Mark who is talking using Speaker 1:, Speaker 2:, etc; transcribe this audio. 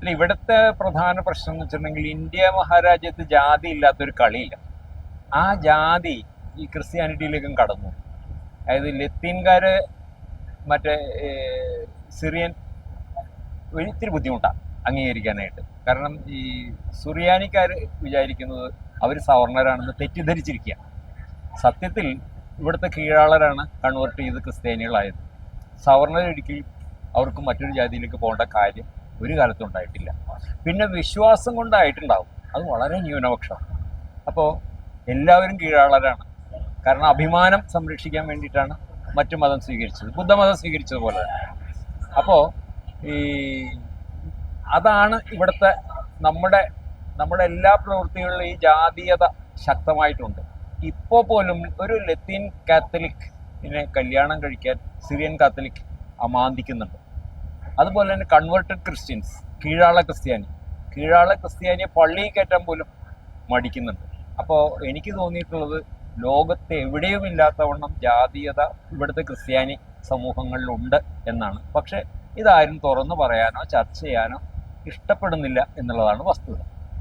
Speaker 1: അല്ല ഇവിടുത്തെ പ്രധാന പ്രശ്നം എന്ന് വെച്ചിട്ടുണ്ടെങ്കിൽ ഇന്ത്യ മഹാരാജ്യത്ത് ജാതി ഇല്ലാത്തൊരു കളിയില്ല. ആ ജാതി ഈ ക്രിസ്ത്യാനിറ്റിയിലേക്കും കടന്നു. അതായത് ലത്തീൻകാര് മറ്റേ സിറിയൻ ഒരിത്തിരി ബുദ്ധിമുട്ടാണ് അംഗീകരിക്കാനായിട്ട്. കാരണം ഈ സുറിയാനിക്കാർ വിചാരിക്കുന്നത് അവർ സവർണരാണെന്ന് തെറ്റിദ്ധരിച്ചിരിക്കുക സത്യത്തിൽ ഇവിടുത്തെ കീഴാളരാണ് കൺവേർട്ട് ചെയ്ത് ക്രിസ്ത്യാനികളായത്. സവർണരൊരിക്കൽ അവർക്ക് മറ്റൊരു ജാതിയിലേക്ക് പോകേണ്ട കാര്യം ഒരു കാലത്തും ഉണ്ടായിട്ടില്ല. പിന്നെ വിശ്വാസം കൊണ്ടായിട്ടുണ്ടാവും. അത് വളരെ ന്യൂനപക്ഷമാണ് അപ്പോൾ എല്ലാവരും കീഴാളരാണ്. കാരണം അഭിമാനം സംരക്ഷിക്കാൻ വേണ്ടിയിട്ടാണ് മറ്റു മതം സ്വീകരിച്ചത്. ബുദ്ധമതം സ്വീകരിച്ചതുപോലെ തന്നെ. അപ്പോൾ ഈ അതാണ് ഇവിടുത്തെ നമ്മുടെ നമ്മുടെ എല്ലാ പ്രവൃത്തികളിലും ഈ ജാതീയത ശക്തമായിട്ടുണ്ട്. ഇപ്പോൾ പോലും ഒരു ലത്തീൻ കാത്തലിക്കിനെ കല്യാണം കഴിക്കാൻ സിറിയൻ കാത്തലിക് അമാന്തിക്കുന്നുണ്ട്. അതുപോലെ തന്നെ കൺവേർട്ടഡ് ക്രിസ്ത്യൻസ് കീഴാള ക്രിസ്ത്യാനി. കീഴാള ക്രിസ്ത്യാനിയെ പള്ളിയിൽ കയറ്റാൻ പോലും മടിക്കുന്നുണ്ട്. അപ്പോൾ എനിക്ക് തോന്നിയിട്ടുള്ളത് ലോകത്ത് എവിടെയും ഇല്ലാത്തവണ്ണം ജാതീയത ഇവിടുത്തെ ക്രിസ്ത്യാനി സമൂഹങ്ങളിലുണ്ട് എന്നാണ്. പക്ഷേ ഇതാരും തുറന്നു പറയാനോ ചർച്ച ചെയ്യാനോ ഇഷ്ടപ്പെടുന്നില്ല എന്നുള്ളതാണ് വസ്തുത.